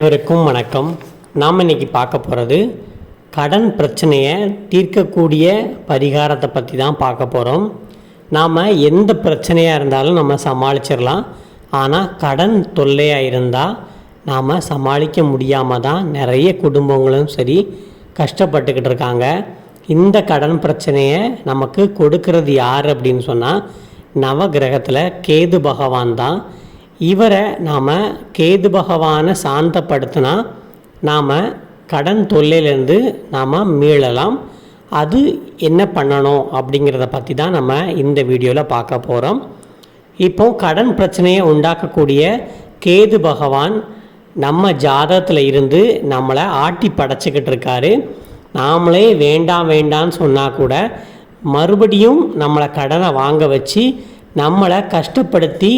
அனைவருக்கும் வணக்கம். நாம் இன்னைக்கு பார்க்க போகிறது கடன் பிரச்சனையை தீர்க்கக்கூடிய பரிகாரத்தை பற்றி தான் பார்க்க போகிறோம் நாம் எந்த பிரச்சனையாக இருந்தாலும் நம்ம சமாளிச்சிடலாம் ஆனால் கடன் தொல்லையாக இருந்தால் நாம் சமாளிக்க முடியாமல் தான் நிறைய குடும்பங்களும் சரி கஷ்டப்பட்டுக்கிட்டு இருக்காங்க. இந்த கடன் பிரச்சனையை நமக்கு கொடுக்கறது யார் அப்படின்னு சொன்னால் நவகிரகத்தில் கேது பகவான் தான். இவரை நாம் கேது பகவானை சாந்தப்படுத்தினா நாம் கடன் தொல்லையிலேருந்து நாம் மீளலாம். அது என்ன பண்ணணும் அப்படிங்கிறத பற்றி தான் நம்ம இந்த வீடியோவில் பார்க்க போகிறோம் இப்போ கடன் பிரச்சனையை உண்டாக்கக்கூடிய கேது பகவான் நம்ம ஜாதகத்தில் இருந்து நம்மளை ஆட்டி படைச்சிக்கிட்டு இருக்காரு. நாமளே வேண்டாம் வேண்டான்னு சொன்னால் கூட மறுபடியும் நம்மளை கடனை வாங்க வச்சு நம்மளை கஷ்டப்படுத்தி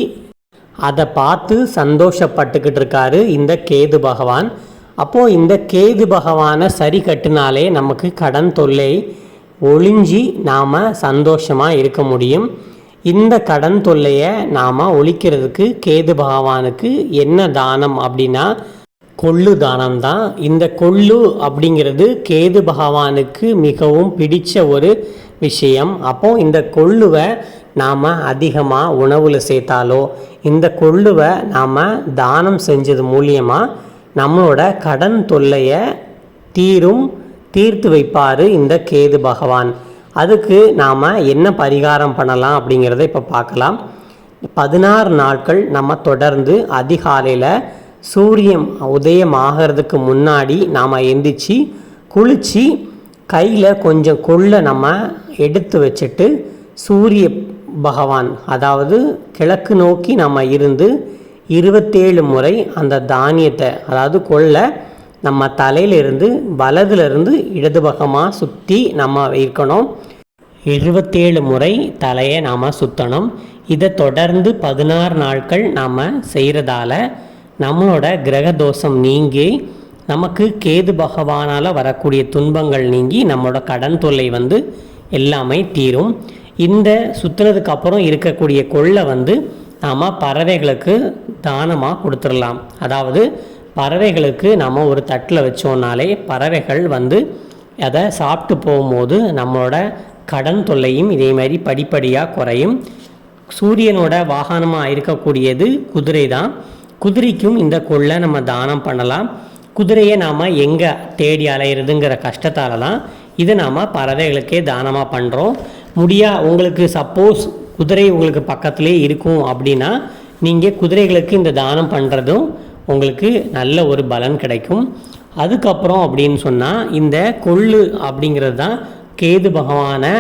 அதை பார்த்து சந்தோஷப்பட்டுக்கிட்டு இருக்காரு இந்த கேது பகவான். அப்போது இந்த கேது பகவானை சரி கட்டினாலே நமக்கு கடன் தொல்லை ஒளிஞ்சி நாம் சந்தோஷமாக இருக்க முடியும். இந்த கடன் தொல்லையை நாம் ஒழிக்கிறதுக்கு கேது பகவானுக்கு என்ன தானம் அப்படின்னா கொள்ளு தானம் தான் இந்த கொள்ளு அப்படிங்கிறது கேது பகவானுக்கு மிகவும் பிடித்த ஒரு விஷயம். அப்போது இந்த கொள்ளுவை நாம் அதிகமாக உணவில் சேர்த்தாலோ இந்த கொள்ளுவை நாம் தானம் செஞ்சது மூலியமாக நம்மளோட கடன் தொல்லையை தீரும் தீர்த்து வைப்பார் இந்த கேது பகவான். அதுக்கு நாம் என்ன பரிகாரம் பண்ணலாம் அப்படிங்கிறத இப்போ பார்க்கலாம். பதினாறு நாட்கள் நம்ம தொடர்ந்து அதிகாலையில் சூரியன் உதயம் ஆகிறதுக்கு முன்னாடி நாம் எந்திரிச்சு குளித்து கையில் கொஞ்சம் கொள்ளை நம்ம எடுத்து வச்சுட்டு சூரிய பகவான் அதாவது கிழக்கு நோக்கி நம்ம இருந்து இருபத்தேழு முறை அந்த தானியத்தை அதாவது கொள்ளை நம்ம தலையிலிருந்து வலதுலேருந்து இடது பக்கமாக சுற்றி நம்ம இருக்கணும் எழுபத்தேழு முறை தலையை நாம் சுற்றணும் இதை தொடர்ந்து பதினாறு நாட்கள் நாம் செய்கிறதால நம்மளோட கிரக தோஷம் நீங்கி நமக்கு கேது பகவானால் வரக்கூடிய துன்பங்கள் நீங்கி நம்மளோட கடன் தொல்லை வந்து எல்லாமே தீரும். இந்த சுற்றுனதுக்கு அப்புறம் இருக்கக்கூடிய கொள்ளை வந்து நாம் பறவைகளுக்கு தானமாக கொடுத்துடலாம். அதாவது பறவைகளுக்கு நம்ம ஒரு தட்டில் வச்சோன்னாலே பறவைகள் வந்து அதை சாப்பிட்டு போகும்போது நம்மளோட கடன் தொல்லையும் இதே மாதிரி படிப்படியாக குறையும். சூரியனோட வாகனமாக இருக்கக்கூடியது குதிரை தான் குதிரைக்கும் இந்த கொள்ளை நம்ம தானம் பண்ணலாம். குதிரையை நாம் எங்கே தேடி அலையிறதுங்கிற கஷ்டத்தால் தான் இதை நாம் பறவைகளுக்கே தானமாக பண்ணுறோம் முடியா உங்களுக்கு சப்போஸ் குதிரை உங்களுக்கு பக்கத்திலே இருக்கும் அப்படின்னா நீங்கள் குதிரைகளுக்கு இந்த தானம் பண்ணுறதும் உங்களுக்கு நல்ல ஒரு பலன் கிடைக்கும். அதுக்கப்புறம் அப்படின்னு சொன்னால் இந்த கொள்ளு அப்படிங்கிறது தான் கேது பகவானை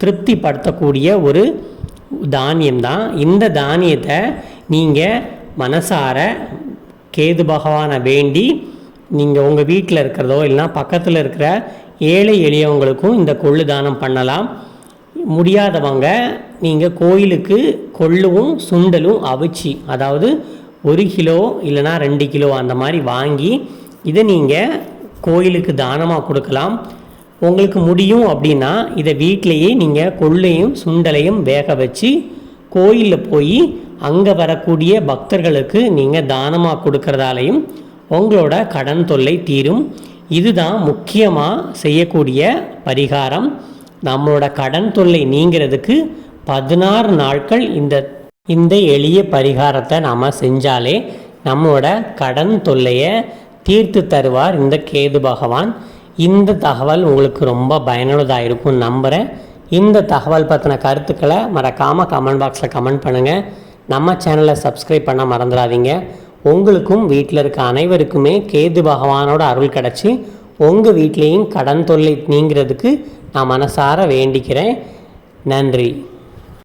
திருப்திப்படுத்தக்கூடிய ஒரு தானியம் தான் இந்த தானியத்தை நீங்கள் மனசார கேது பகவானை வேண்டி நீங்கள் உங்கள் வீட்டில் இருக்கிறதோ இல்லைனா பக்கத்தில் இருக்கிற ஏழை எளியவங்களுக்கும் இந்த கொள்ளு தானம் பண்ணலாம். முடியாதவங்க நீங்கள் கோயிலுக்கு கொள்ளுவும் சுண்டலும் அவிச்சி அதாவது ஒரு கிலோ இல்லைனா ரெண்டு கிலோ அந்த மாதிரி வாங்கி இதை நீங்கள் கோயிலுக்கு தானமாக கொடுக்கலாம். உங்களுக்கு முடியும் அப்படின்னா இதை வீட்டிலையே நீங்கள் கொள்ளையும் சுண்டலையும் வேக வச்சு கோயிலில் போய் அங்கே வரக்கூடிய பக்தர்களுக்கு நீங்கள் தானமாக கொடுக்கறதாலையும் உங்களோட கடன் தொல்லை தீரும். இதுதான் முக்கியமாக செய்யக்கூடிய பரிகாரம். நம்மளோட கடன் தொல்லை நீங்கிறதுக்கு பதினாறு நாட்கள் இந்த இந்த எளிய பரிகாரத்தை நாம் செஞ்சாலே நம்மளோட கடன் தொல்லையை தீர்த்து தருவார் இந்த கேது பகவான். இந்த தகவல் உங்களுக்கு ரொம்ப பயனுள்ளதாக இருக்கும் நம்புகிறேன் இந்த தகவல் பற்றின கருத்துக்களை மறக்காமல் கமெண்ட் பாக்ஸில் கமெண்ட் பண்ணுங்கள் நம்ம சேனலை சப்ஸ்கிரைப் பண்ண மறந்துடாதீங்க. உங்களுக்கும் வீட்டில் இருக்க அனைவருக்குமே கேது பகவானோட அருள் கிடச்சி உங்கள் வீட்லேயும் கடன் தொல்லை நீங்கிறதுக்கு நான் மனசார வேண்டிக்கிறேன். நன்றி.